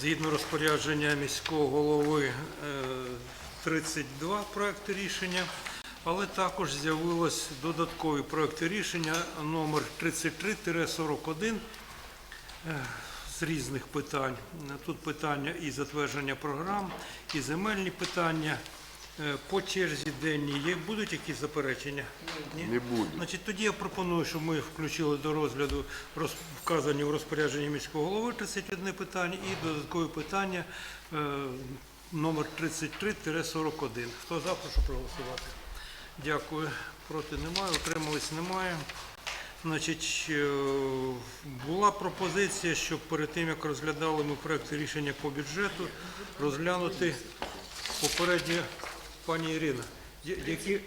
згідно розпорядження міського голови е, 32 проекти рішення, але також з'явилось додаткові проекти рішення номер 33-41 е, з різних питань. Тут питання і затвердження програм, і земельні питання. Е, По черзі денній є будуть якісь заперечення? Ні? Не буде. Значить, тоді я пропоную, щоб ми включили до розгляду роз- вказані в розпорядженні міського голови 31 питання і додаткові питання е, номер 33-41. Хто за, прошу проголосувати. Дякую. Проти немає, утримались немає. Значить, е, була пропозиція, щоб перед тим, як розглядали ми проекти рішення по бюджету, розглянути попередньо, пані Ірина, які,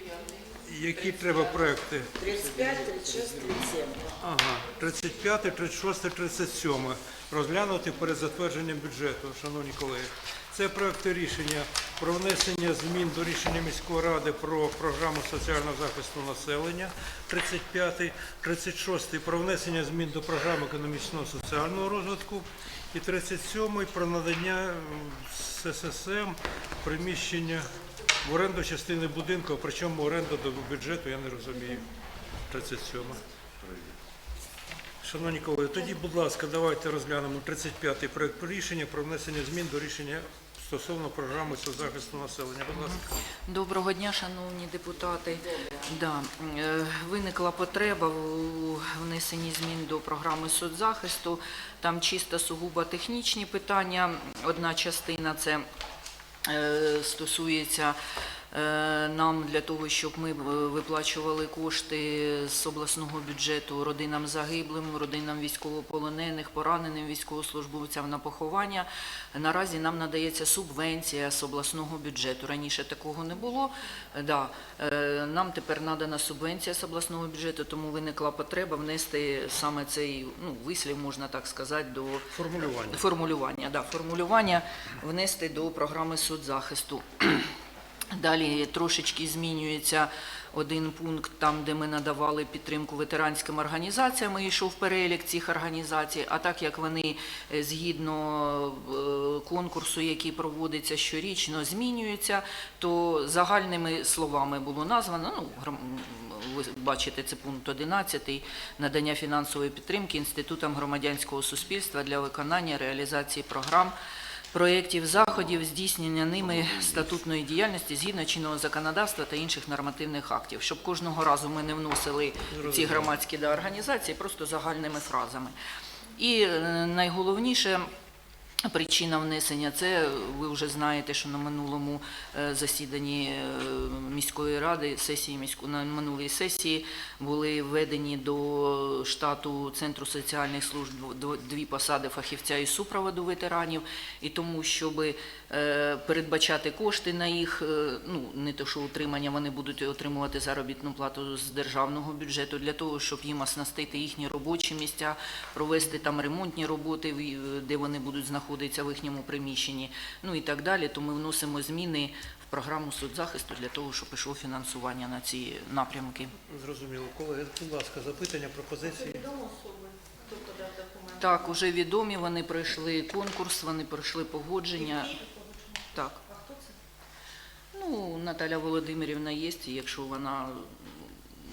які треба проекти? 35, 36, 37. Ага, 35, 36, 37. Розглянути перед затвердженням бюджету, шановні колеги. Це проекти рішення про внесення змін до рішення міської ради про програму соціального захисту населення 35, 36 про внесення змін до програми економічного соціального розвитку і 37 про надання СССМ приміщення в оренду частини будинку, причому оренда до бюджету, я не розумію. 37. Шановні колеги, тоді, будь ласка, давайте розглянемо 35-й проект рішення про внесення змін до рішення стосовно програми соцзахисту населення. Будь ласка. Доброго дня, шановні депутати. Да, е, виникла потреба у внесенні змін до програми соцзахисту. Там чисто сугубо технічні питання. Одна частина це стосується е, нам для того, щоб ми е, виплачували кошти з обласного бюджету родинам загиблим, родинам військовополонених, пораненим військовослужбовцям на поховання. Наразі нам надається субвенція з обласного бюджету. Раніше такого не було. Е, Да. е, Нам тепер надана субвенція з обласного бюджету, тому виникла потреба внести саме цей ну, вислів, можна так сказати, до Формулювання. формулювання, да, формулювання внести до програми соцзахисту. Далі трошечки змінюється один пункт, там, де ми надавали підтримку ветеранським організаціям, йшов перелік цих організацій. А так як вони е, згідно е, конкурсу, який проводиться щорічно, змінюються, то загальними словами було названо. Ну, ви бачите, це пункт 11, надання фінансової підтримки інститутам громадянського суспільства для виконання реалізації програм проєктів заходів, здійснення ними статутної діяльності згідно чинного законодавства та інших нормативних актів, щоб кожного разу ми не вносили ці громадські да, організації просто загальними фразами. І е, найголовніше. Причина внесення це ви вже знаєте, що на минулому е, засіданні е, міської ради сесії міської на минулій сесії були введені до штату центру соціальних служб дв- дві посади фахівця і супроводу ветеранів, і тому, щоб передбачати кошти на їх, е, ну не то що утримання, вони будуть отримувати заробітну плату з державного бюджету для того, щоб їм оснастити їхні робочі місця, провести там ремонтні роботи, в- де вони будуть знаходитися в їхньому приміщенні, ну і так далі. То ми вносимо зміни в програму соцзахисту для того, щоб пішло фінансування на ці напрямки. Зрозуміло. Колеги, будь ласка, запитання, пропозиції. Відомо особи, хто подав документи. Так, уже відомі, вони пройшли конкурс, вони пройшли погодження. Так. А хто це? Ну, Наталя Володимирівна є, і якщо вона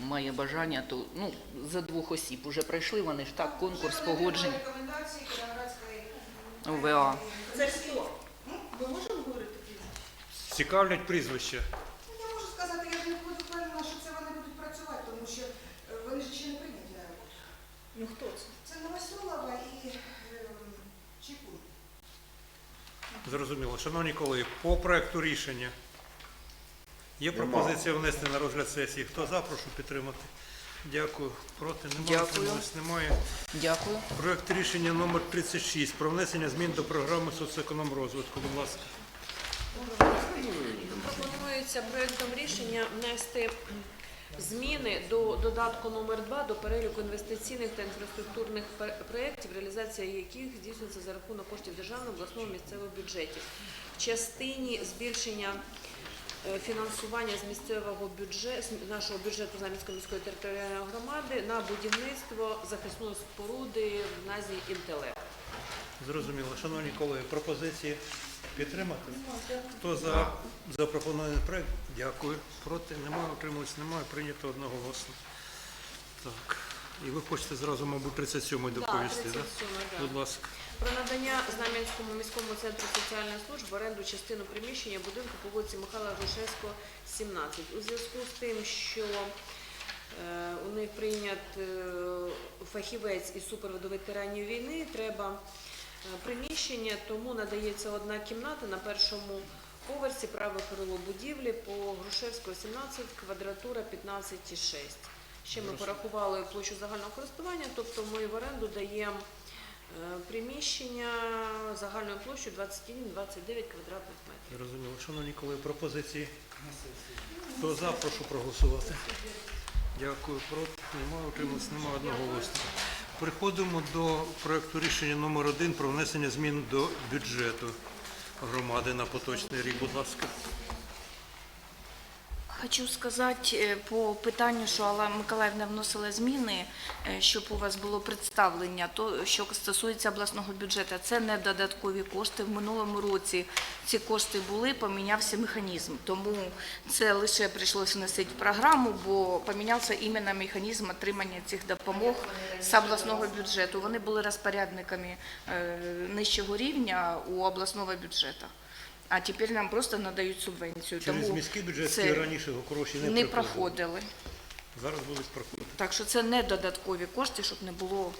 має бажання, то ну, за двох осіб вже пройшли вони ж так, конкурс погоджень Рекомендації Кіровоградської ОВА. Це хто? Ми можемо говорити прізвище? Цікавлять прізвища. Ну, Я можу сказати, я ж не буду впевнена, що це вони будуть працювати, тому що е, вони ж ще не прийняті на роботу. Ну хто це? Це Новоселова і е, Чекун. Зрозуміло. Шановні колеги, по проекту рішення є Нема. пропозиція внести на розгляд сесії. Хто за, прошу підтримати. Дякую. Проти немає, Дякую. немає. Дякую. Проект рішення номер 36 про внесення змін до програми соцекономрозвитку. Будь ласка. Пропонується проектом рішення внести зміни до додатку номер 2 до переліку інвестиційних та інфраструктурних проєктів, реалізація яких здійснюється за рахунок коштів державного, обласного, місцевого бюджетів. В частині збільшення е, фінансування з місцевого бюджету, нашого бюджету Знам'янської міської територіальної громади на будівництво захисної споруди в назві «Інтелект». Зрозуміло. Шановні колеги, пропозиції підтримати? Хто за запропонований проект? Дякую. Проти? Немає, утримуватися немає. Прийнято одноголосно. Так. І ви хочете зразу, мабуть, 37-й доповісти, так? 37, да. Будь ласка. Про надання Знам'янському міському центру соціальних служб в оренду частину приміщення будинку по вулиці Михайла Грушевського, 17. У зв'язку з тим, що е, у них прийнят е, фахівець із супроводу ветеранів війни, треба приміщення, тому надається одна кімната на першому поверсі, праве крило будівлі по Грушевського, 17, квадратура 15,6. Ще ми порахували площу загального користування, тобто ми в оренду даємо Е, Приміщення загальною площею 21-29 квадратних метрів. Зрозуміло. Шановні колеги, пропозиції? Хто за, прошу проголосувати. Дякую. Проти? Немає, утримуватися немає одноголосно. Переходимо до проекту рішення номер один про внесення змін до бюджету громади на поточний рік. Будь ласка. Хочу сказати е, по питанню, що Алла Миколаївна вносила зміни, е, щоб у вас було представлення, то що стосується обласного бюджету, це не додаткові кошти. В минулому році ці кошти були, помінявся механізм. Тому це лише прийшлося вносити в програму, бо помінявся іменно механізм отримання цих допомог з обласного бюджету. Вони були розпорядниками е, нижчого рівня у обласного бюджету. А тепер нам просто надають субвенцію. Через Тому міський бюджет це раніше гроші не, не проходили. Зараз будуть проходити. Так що це не додаткові кошти, щоб не було.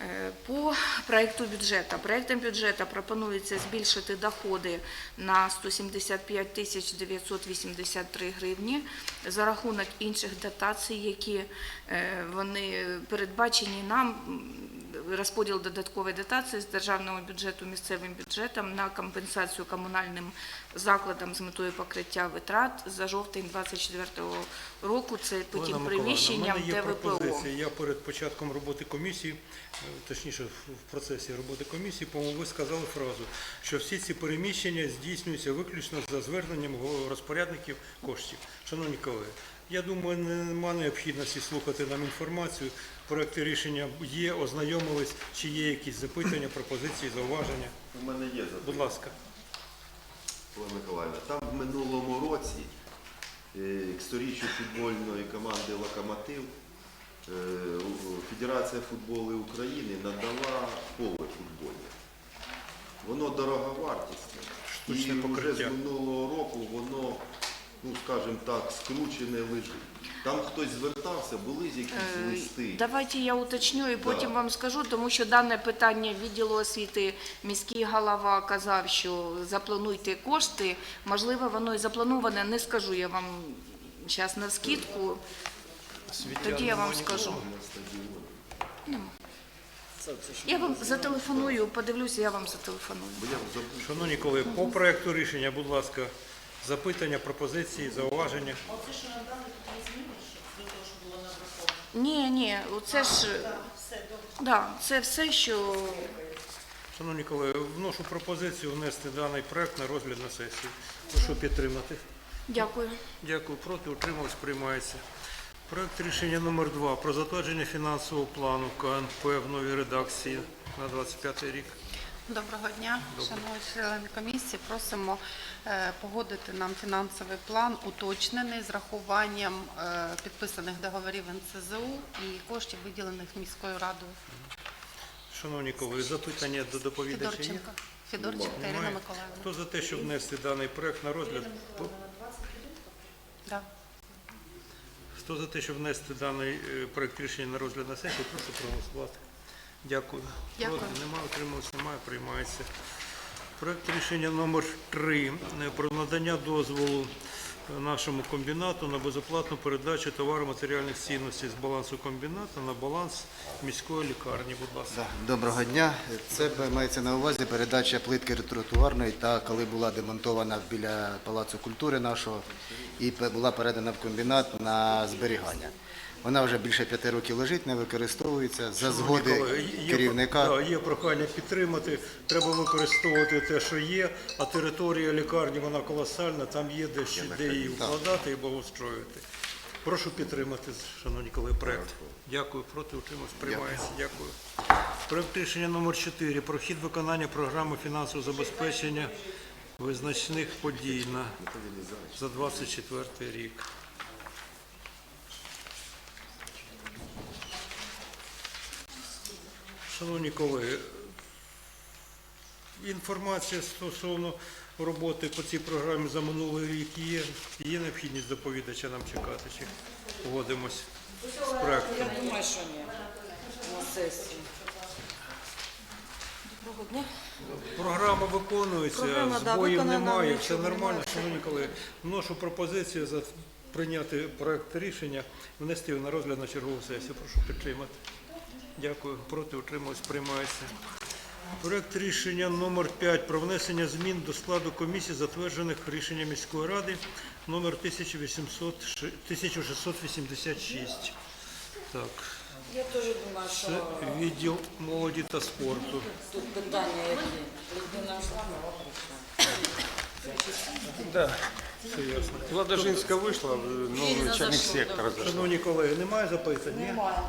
Е, По проекту бюджету. Проектом бюджету пропонується збільшити доходи на 175 тисяч 983 гривні за рахунок інших дотацій, які е, вони передбачені нам розподіл додаткової дотації з державного бюджету місцевим бюджетом на компенсацію комунальним закладам з метою покриття витрат за жовтень 2024 року. Це по тим приміщенням, У мене є пропозиція. Я перед початком роботи комісії, е, точніше, в процесі роботи комісії, по-моєму, ви сказали фразу, що всі ці переміщення здійснюються виключно за зверненням розпорядників коштів. Шановні колеги, я думаю, нема необхідності слухати нам інформацію. Проекти рішення є, ознайомились, чи є якісь запитання, пропозиції, зауваження. У мене є Будь ласка. Олена Миколаївна. Там в минулому році е, к сторіччю футбольної команди Локомотив е, Федерація футболу України надала поле футбольне. Воно дороговартісне. І вже з минулого року воно, ну скажімо так, скручене лежить. Там хтось звертався, були якісь Е, листи. Давайте я уточню і потім Да. вам скажу, тому що дане питання відділу освіти міський голова казав, що заплануйте кошти. Можливо, воно і заплановане, не скажу я вам зараз на скидку. Тоді я вам скажу. Я вам зателефоную, подивлюся, я вам зателефоную. Бо я забув. Шановні колеги, по проекту рішення, будь ласка, запитання, пропозиції, зауваження. Оце, що надали, тут не зміниш, до того, що було набраховано? Ні, ні, це ж да, це все, що Шановні колеги, вношу пропозицію внести даний проект на розгляд на сесію. Прошу підтримати. дякую. Дякую. Проти утримались, приймається. Проект рішення номер 2 про затвердження фінансового плану КНП в новій редакції на 25 рік. Доброго дня, шановні члени комісії. Просимо е, погодити нам фінансовий план, уточнений з рахуванням е, підписаних договорів НСЗУ і коштів, виділених міською радою. Шановні колеги, запитання до доповідача є? Федорченко, Федорченко Ірина Миколаївна. Хто за те, щоб внести даний проект на розгляд? Да. Хто за те, щоб внести даний е, проект рішення на розгляд на сесію, прошу проголосувати. Дякую. Дякую. Проти немає, утримувалися, немає, приймається. Проект рішення номер 3 про надання дозволу е, нашому комбінату на безоплатну передачу товару матеріальних цінностей з балансу комбінату на баланс міської лікарні. Будь ласка. Доброго дня. Це мається на увазі передача плитки тротуарної, та коли була демонтована біля Палацу культури нашого і була передана в комбінат на зберігання. Вона вже більше п'яти років лежить, не використовується. За згоди є- керівника да, є прохання підтримати. Треба використовувати те, що є, а територія лікарні вона колосальна, там є де, ще- де її вкладати і благоустроювати. Прошу підтримати, шановні колеги, проект. Дякую. Проти утримався. Приймається. Дякую. Проект рішення номер 4 про хід виконання програми фінансового забезпечення визначних подій на за 24 рік. Шановні колеги, інформація стосовно роботи по цій програмі за минулий рік є. Є необхідність доповідача нам чекати, чи погодимось з проектом. Я думаю, що ні. На сесії. Доброго дня. Програма виконується, Програма, да, збоїв виконана, немає, нічого все нормально. немає. Шановні колеги, вношу пропозицію за прийняти проект рішення, внести його на розгляд на чергову сесію. Прошу підтримати. Дякую. Проти утрималось, приймається. Проект рішення номер 5 про внесення змін до складу комісії, затверджених рішенням міської ради номер 1800 ши- 1686. Так, Я теж думаю, що це відділ молоді та спорту. тут питання які. Людина Жданова прийшла. Все ясно. Ладожинська вийшла, новий начальник сектора зайшов. Шановні колеги, немає запитань? Ні?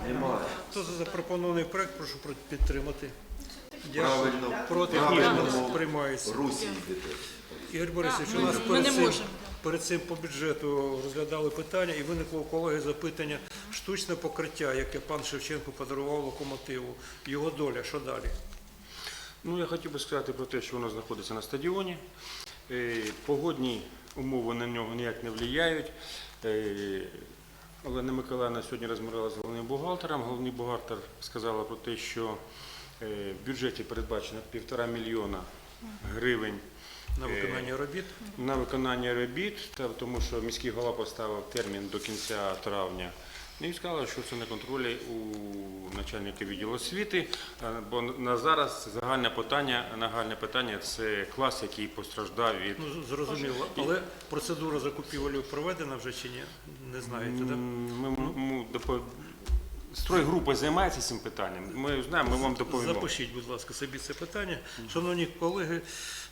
Немає. Хто за запропонований проект, прошу про- підтримати. Дякую. Правильно. Проти Правильно. приймається. Русі йдете. Ігор Борисович, у нас перед цим, перед цим по бюджету розглядали питання і виникло у колеги запитання штучне покриття, яке пан Шевченко подарував локомотиву. Його доля, що далі? Ну, я хотів би сказати про те, що воно знаходиться на стадіоні. Е, Погодні умови на нього ніяк не впливають. Е, Олена Миколаївна сьогодні розмовляла з головним бухгалтером. Головний бухгалтер сказала про те, що е, в бюджеті передбачено півтора мільйона гривень На виконання робіт? на виконання робіт, тому що міський голова поставив термін до кінця травня. Ну, І сказали, що це на контролі у начальника відділу освіти, е, бо на зараз загальне питання, нагальне питання це клас, який постраждав від Ну, зрозуміло. Але процедура закупівель проведена вже чи ні? Не знаєте, так? Ми, ми, ми стройгрупа займається цим питанням. Ми знаємо, ми вам доповімо. Запишіть, будь ласка, собі це питання. Шановні колеги,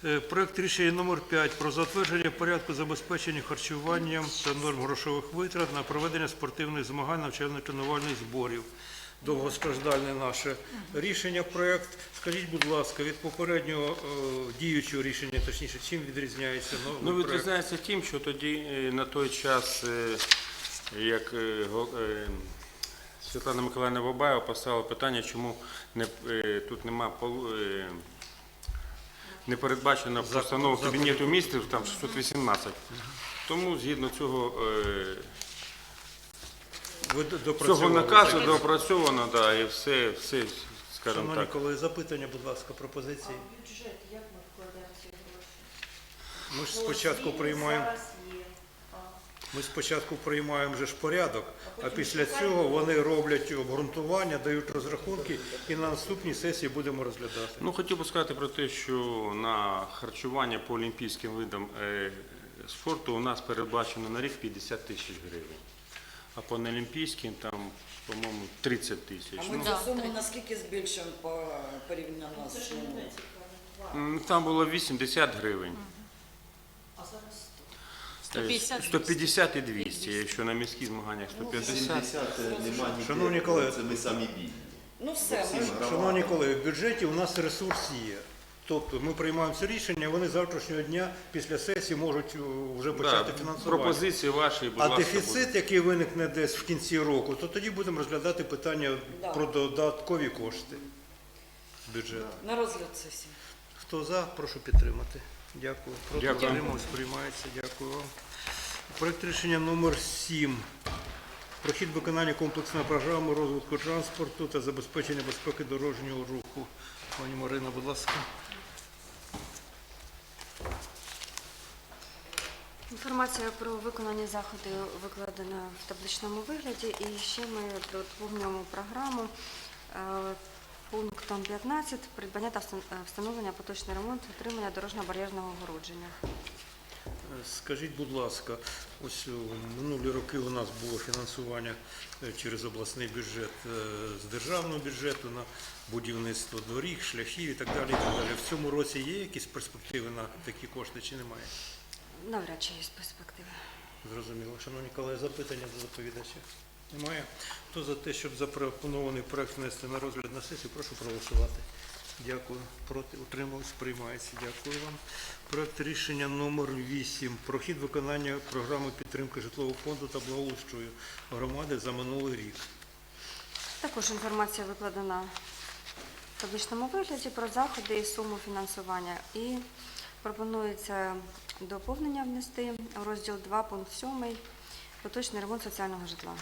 е, проект рішення номер 5 про затвердження порядку забезпечення харчуванням та норм грошових витрат на проведення спортивних змагань навчально-тренувальних зборів. Довгостраждальне наше рішення, проект. Скажіть, будь ласка, від попереднього е, діючого рішення, точніше, чим відрізняється новий Ну, відрізняється тим, що тоді е, на той час, як Світлана Миколаївна Бабаєва поставила питання, чому не, е, тут нема пол- е, не передбачено постанову заходів. Кабінету міністрів, там 618. Тому згідно цього, е, цього наказу доопрацьовано, да, і все, все скажімо Шановні так. колеги, запитання, будь ласка, пропозиції. Бюджет, як ми вкладаємо ці гроші? Ми ж спочатку приймаємо. Ми спочатку приймаємо вже ж порядок, а після цього вони роблять обґрунтування, дають розрахунки і на наступній сесії будемо розглядати. Ну, хотів би сказати про те, що на харчування по олімпійським видам е, спорту у нас передбачено на рік 50 тисяч гривень. А по неолімпійським там, по-моєму, 30 тисяч. А ми Ну, цю суму наскільки збільшуємо по порівняно з там було 80 гривень. А зараз Е, 150 і 200, якщо на міських змаганнях 150. 70 нема ніде. Шановні колеги. Це ми самі бідні. Ну все, Шановні колеги, в бюджеті у нас ресурс є. Тобто ми приймаємо це рішення, вони з завтрашнього дня після сесії можуть е, вже почати Да, фінансування. пропозиції ваші, будь А ласка. дефіцит, який виникне десь в кінці року, то тоді будемо розглядати питання Да. про додаткові кошти в бюджет. на розгляд сесії. Хто за, прошу підтримати. Дякую. Проти Дякую. утримались, приймається. Дякую вам. Проект рішення номер 7. Про хід виконання комплексної програми розвитку транспорту та забезпечення безпеки дорожнього руху. Пані Марина, будь ласка. Інформація про виконані заходи викладена в табличному вигляді, і ще ми доповнюємо програму е, пунктом 15 придбання та е, встановлення поточний ремонт утримання дорожньо-бар'єрного огородження. Е, Скажіть, будь ласка, ось у минулі роки у нас було фінансування е, через обласний бюджет е, з державного бюджету на будівництво доріг, шляхів і так далі. І так далі. В цьому році є якісь перспективи на такі кошти чи немає? Навряд чи є перспективи. Зрозуміло. Шановні колеги, запитання до доповідача? Немає. Хто за те, щоб запропонований проект внести на розгляд на сесію, прошу проголосувати. Дякую. Проти утримались, приймається. Дякую вам. Проект рішення номер 8 про хід виконання програми підтримки житлового фонду та благоустрою громади за минулий рік. Також інформація викладена в табличному вигляді про заходи і суму фінансування. І пропонується доповнення внести в розділ 2, пункт 7, поточний ремонт соціального житла.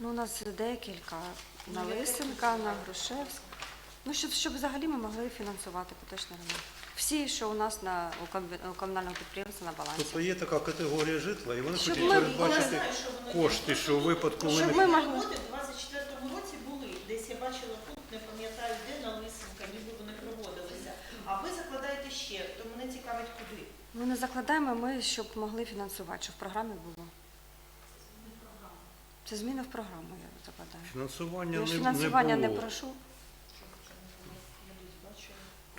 Ну, у нас декілька на Лисенка, на Грушевськ. Ну, щоб, щоб взагалі ми могли фінансувати поточний ремонт. Всі, що у нас на у комбі- у комунального підприємства на балансі. Тобто є така категорія житла, і вони Щоб хочуть ми- Я передбачити знаю, що воно кошти, що у випадку Щоб ми Ми могли. роботи в 24-му році були. Десь я бачила пункт, не пам'ятаю де, на Лисенка, ніби вони проводилися. А ви закладаєте ще, то мене цікавить куди. Ми не закладаємо ми, щоб могли фінансувати, щоб в програмі було. Це зміни в програму, я закладаю. фінансування Я ж не, фінансування не не було. прошу.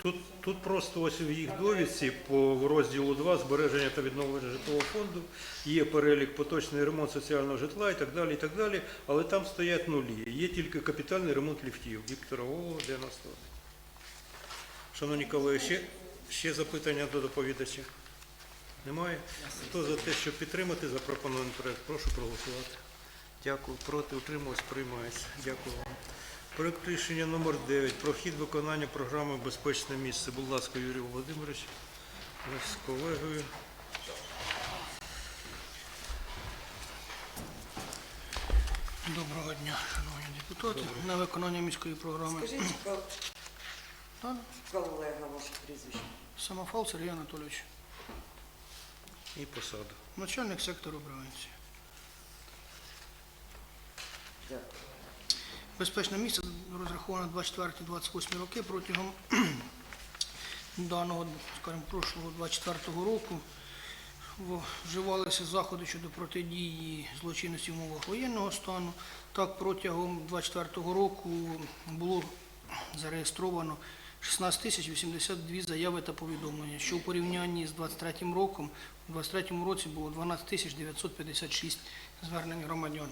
Тут, тут просто ось в їх довідці по розділу 2 збереження та відновлення житлового фонду є перелік поточний ремонт соціального житла і так далі, і так далі, але там стоять нулі. Є тільки капітальний ремонт ліфтів. Віктора Голова, 91. Шановні колеги, ще, ще запитання до доповідача? Немає? Хто за те, щоб підтримати запропонований проект, прошу проголосувати. Дякую. Проти утрималось, приймається. Дякую вам. Проект рішення номер 9 про хід виконання програми Безпечне місце. Будь ласка, Юрій Володимирович, ви з колегою. Доброго дня, шановні депутати. На виконання міської програми Скажіть, кол- колега, ваше прізвище. Самофал Сергій Анатолійович, І посаду. начальник сектору превенції. Дякую. Безпечне місце розраховано 24-28 роки протягом даного, скажімо, прошлого 24-го року. Вживалися заходи щодо протидії злочинності в умовах воєнного стану. Так, протягом 24 року було зареєстровано 16 тисяч 82 заяви та повідомлення, що у порівнянні з 23 роком, у 23 році було 12 тисяч 956 звернень громадян.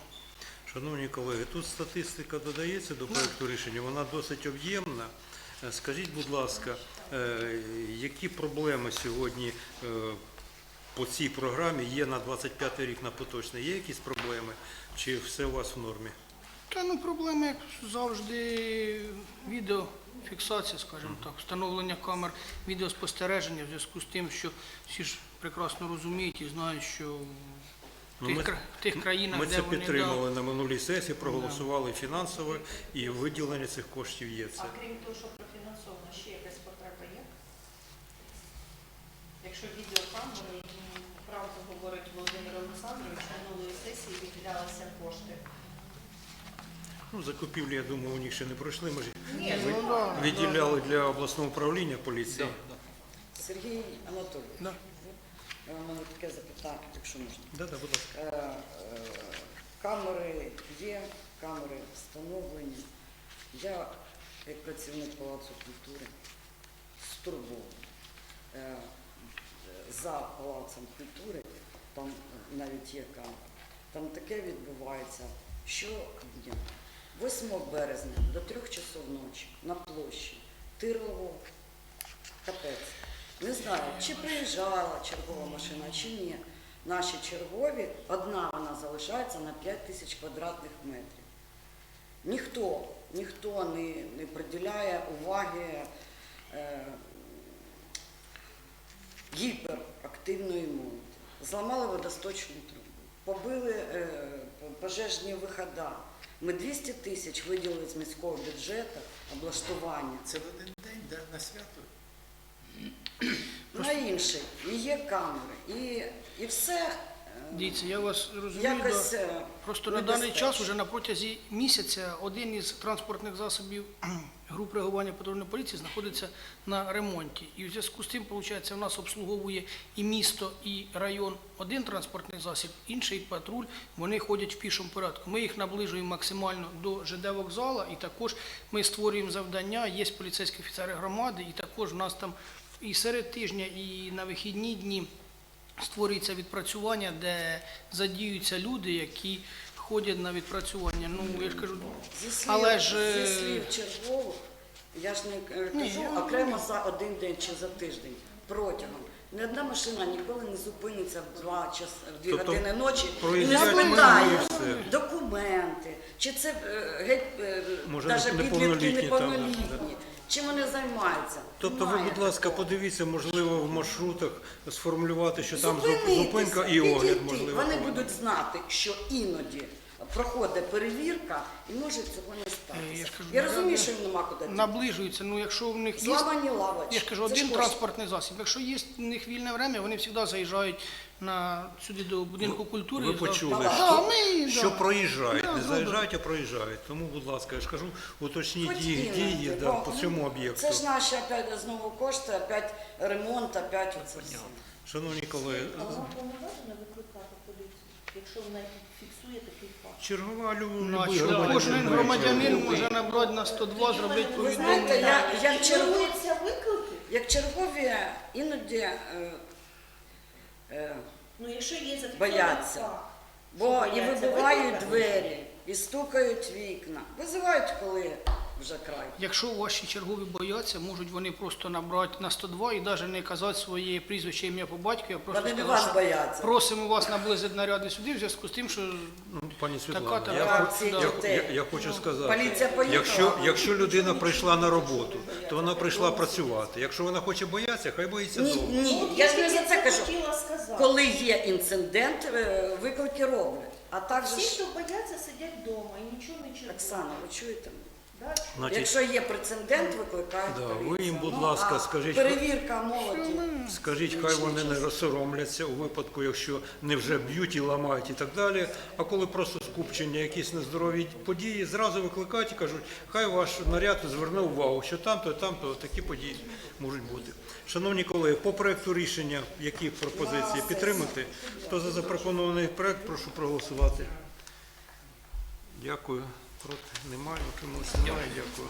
Шановні колеги, тут статистика додається до проекту рішення, вона досить об'ємна. Е, Скажіть, будь ласка, е, які проблеми сьогодні е, по цій програмі є на 25 рік на поточний? Є якісь проблеми? Чи все у вас в нормі? Та ну проблеми, як завжди, відеофіксація, скажімо так, встановлення камер відеоспостереження в зв'язку з тим, що всі ж прекрасно розуміють і знають, що Ну, тих, ми- тих країнах, Ми де це вони підтримали да, на минулій сесії, проголосували фінансово і виділення цих коштів є це. А крім того, що профінансовано, ще якась потреба є? Якщо відеокамери, які правду говорить Володимир Олександрович, минулої сесії виділялися кошти. Ну, закупівлі, я думаю, у них ще не пройшли. Ми ж Ні, ну, да, виділяли для обласного управління поліції. Сергій Анатолійович, Да. У мене таке запитання, якщо можна. Да, да, будь ласка. Е, е, Камери є, камери встановлені. Я, як працівник Палацу культури, стурбований. Е, За Палацом культури, там навіть є камера, там таке відбувається щодня. 8 березня до 3 часов ночі на площі Тирлово, капець. Не знаю, чи приїжджала чергова машина, чи ні. Наші чергові, одна вона залишається на 5 тисяч квадратних метрів. Ніхто, ніхто не, не приділяє уваги е, гіперактивної молоді. Зламали водосточну трубу, побили е, пожежні виходи. Ми 200 тисяч виділили з міського бюджету облаштування. Це в один день на свято. На інший. І є камери, і, і все е, Дивіться, я вас розумію. якось да. е, Просто на даний час, уже на протязі місяця, один із транспортних засобів груп реагування патрульної поліції знаходиться на ремонті. І в зв'язку з тим, виходить, в нас обслуговує і місто, і район один транспортний засіб, інший патруль, вони ходять в пішому порядку. Ми їх наближуємо максимально до ЖД вокзала, і також ми створюємо завдання, є поліцейські офіцери громади, і також в нас там і серед тижня, і на вихідні дні створюється відпрацювання, де задіються люди, які ходять на відпрацювання. Ну, я ж кажу, Зі слів, але ж е, зі слів чергових, я ж не е, Ні, кажу я- окремо за один день чи за тиждень протягом. Ні одна машина ніколи не зупиниться в два час в дві Тобто години ночі і не спитає і все. документи, чи це е, геть е, Може, навіть підлітки неповнолітні там, неповнолітні, чим вони займаються. Тобто ви, Немає будь ласка, такого. подивіться, можливо, в маршрутах сформулювати, що там зуп- Зупинитись, зупинка і огляд, можливо. Вони повинен. будуть знати, що іноді проходить перевірка і може цього не статися. я ж кажу, Я розумію, що їм нема куди. діти. наближуються. Ну, якщо в них є Зламані лавочки. Я ж кажу, Це один кошти. транспортний засіб. Якщо є в них вільне время, вони завжди заїжджають на сюди до будинку культури. Ви і почули, да, що, ми, що да. проїжджають, Да, не заїжджають, а проїжджають. Тому, будь ласка, я ж кажу, уточніть Хоч їх іноді, дії да, бо, по ну, цьому об'єкту. Це ж наші опять знову кошти, опять ремонт, опять оце все. Шановні колеги, Але вам повноважено викликати поліцію, якщо вона фіксує такий факт. Чергова лю- Ну, що, кожен громадянин може набрати на 102, зробити Ви повідомлення. знаєте, я, як, чергові, виклики? як чергові іноді е, е, Ну, якщо є зафіксований Бояться. факт, бо що і бояться вибивають викликати, двері, і стукають вікна. Визивають, коли вже край. Якщо ваші чергові бояться, можуть вони просто набрати на 102 і навіть не казати своє прізвище, ім'я по батькові, а просто Вони не вас що бояться. просимо вас наблизити наряди сюди в зв'язку з тим, що Ну, Пані Така Світлана, та я, реакція хо- я, дітей. я, я хочу сказати, Поліція поїхала. якщо, якщо людина прийшла на роботу, то вона прийшла працювати. Якщо вона хоче боятися, хай боїться Ні, вдома. ні, я ж не за це кажу. хотіла сказати. Коли є інцидент, е, виклики роблять. А так же Всі, ж, хто бояться, сидять вдома і нічого не чують. Оксана, ви чуєте? Да? Значить, Якщо є прецедент, викликають Да, поліцію. ви їм, будь Ну, ласка, а скажіть, Перевірка молоді. Скажіть, хай вони не розсоромляться у випадку, якщо не вже б'ють і ламають і так далі. А коли просто скупчення, якісь нездорові події, зразу викликають і кажуть, хай ваш наряд зверне увагу, що там-то, там-то такі події можуть бути. Шановні колеги, по проекту рішення, які пропозиції підтримати? Хто за запропонований проект, прошу проголосувати. Дякую. Проти немає, утрималися немає. Дякую.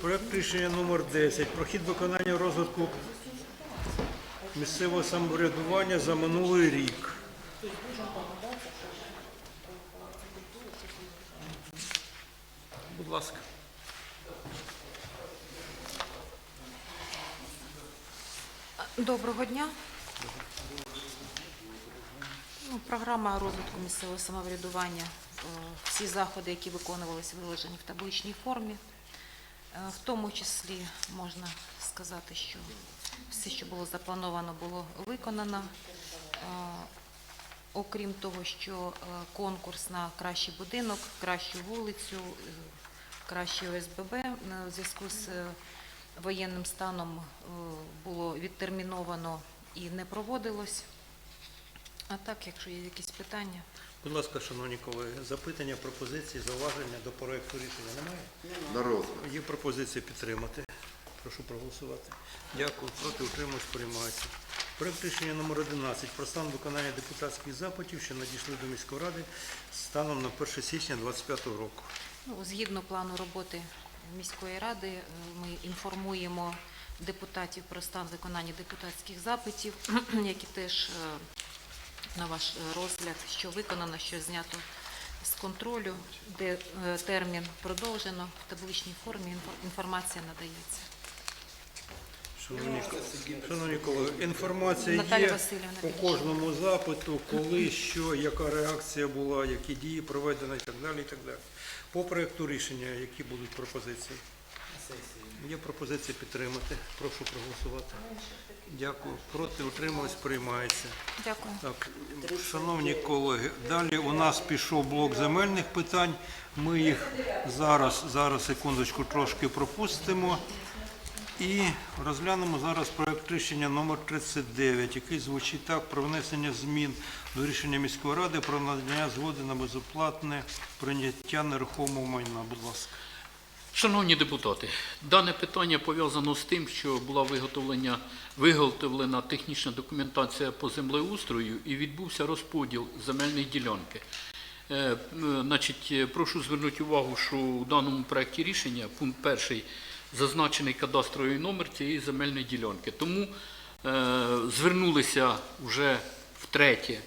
Проект рішення номер 10. Про хід виконання розвитку місцевого самоврядування за минулий рік. Будь ласка. Доброго дня. Ну, програма розвитку місцевого самоврядування. Е, Всі заходи, які виконувалися, виложені в табличній формі. Е, В тому числі можна сказати, що все, що було заплановано, було виконано. Е, Окрім того, що конкурс на кращий будинок, кращу вулицю, е, кращий ОСББ в зв'язку з воєнним станом було відтерміновано і не проводилось. А так, якщо є якісь питання. Будь ласка, шановні колеги, запитання, пропозиції, зауваження до проекту рішення немає? На розгляд. Є пропозиція підтримати. Прошу проголосувати. Дякую. Проти утримуюсь, приймається. Проект рішення номер 11 про стан виконання депутатських запитів, що надійшли до міської ради станом на 1 січня 2025 року. Ну, згідно плану роботи міської ради, е, ми інформуємо депутатів про стан виконання депутатських запитів, які теж е, на ваш е, розгляд, що виконано, що знято з контролю, де е, термін продовжено в табличній формі, інформація надається. Шановні, шановні колеги, інформація Наталя є по кожному запиту, коли, що, яка реакція була, які дії проведені і так далі. І так далі. По проекту рішення, які будуть пропозиції? Є пропозиція підтримати. Прошу проголосувати. Дякую. Проти утримались, приймається. Дякую. Так, шановні колеги, далі у нас пішов блок земельних питань. Ми їх зараз, зараз секундочку трошки пропустимо. І розглянемо зараз проект рішення номер 39, який звучить так про внесення змін до рішення міської ради про надання згоди на безоплатне прийняття нерухомого майна. Будь ласка. Шановні депутати, дане питання пов'язано з тим, що була виготовлення, виготовлена технічна документація по землеустрою і відбувся розподіл земельної ділянки. Е, Значить, е, прошу звернути увагу, що у даному проєкті рішення пункт перший зазначений кадастровий номер цієї земельної ділянки. Тому е, звернулися вже втретє е,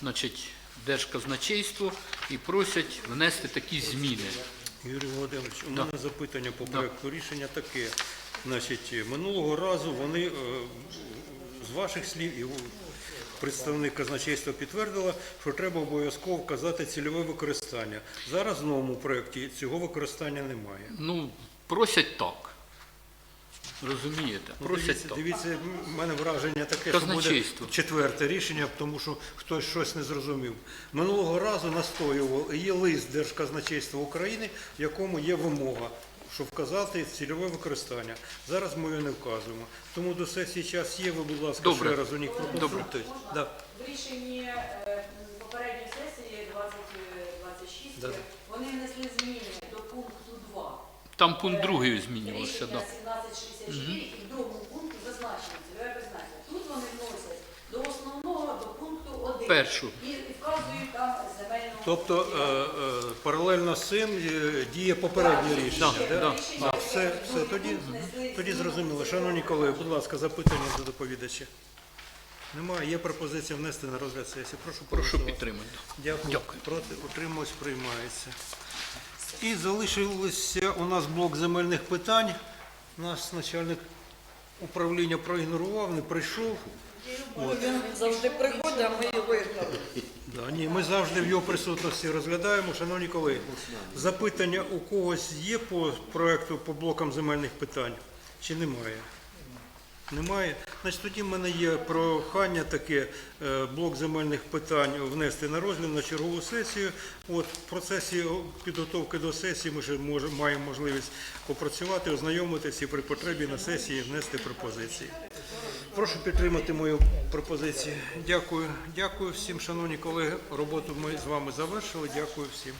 значить, Держказначейство і просять внести такі зміни. Юрій Володимирович, у мене запитання по проєкту рішення таке. Значить, минулого разу вони е, з ваших слів і представник казначейства підтвердила, що треба обов'язково вказати цільове використання. Зараз в новому проєкті цього використання немає. Ну, просять так. Розумієте? Ну, Просять дивіться, так. дивіться, в мене враження таке, що буде четверте рішення, тому що хтось щось не зрозумів. Минулого разу настоював, є лист Держказначейства України, в якому є вимога, щоб вказати цільове використання. Зараз ми його не вказуємо. Тому до сесії час є, ви, будь ласка, Добре. ще раз у них проконсультуйте. Да. В рішенні е, попередньої сесії 2026 Да. вони внесли зміни до пункту 2. Там пункт другий змінювався. Рішення Да. 1764 і в другому пункті зазначено призначення. Тут вони вносять до основного, до пункту 1. Першу. І вказують там земельну... Тобто е, е, паралельно з цим е, діє попереднє рішення. Да, да. А, все, все, тоді, тоді зрозуміло. Шановні колеги, будь ласка, запитання до доповідача. Немає, є пропозиція внести на розгляд сесії. Прошу Прошу проголосувати. підтримати. Дякую. Дякую. Проти утримуюсь, приймається. І залишилося у нас блок земельних питань. Наш начальник управління проігнорував, не прийшов. От. Він завжди приходить, а ми його ігноруємо. Да, ні, ми завжди в його присутності розглядаємо. Шановні колеги, запитання у когось є по проекту по блокам земельних питань чи немає? Немає. Значить, тоді в мене є прохання таке е, блок земельних питань внести на розгляд на чергову сесію. От в процесі підготовки до сесії ми ще маємо можливість попрацювати, ознайомитися і при потребі на сесії внести пропозиції. Прошу підтримати мою пропозицію. Дякую. Дякую всім, шановні колеги. Роботу ми з вами завершили. Дякую всім.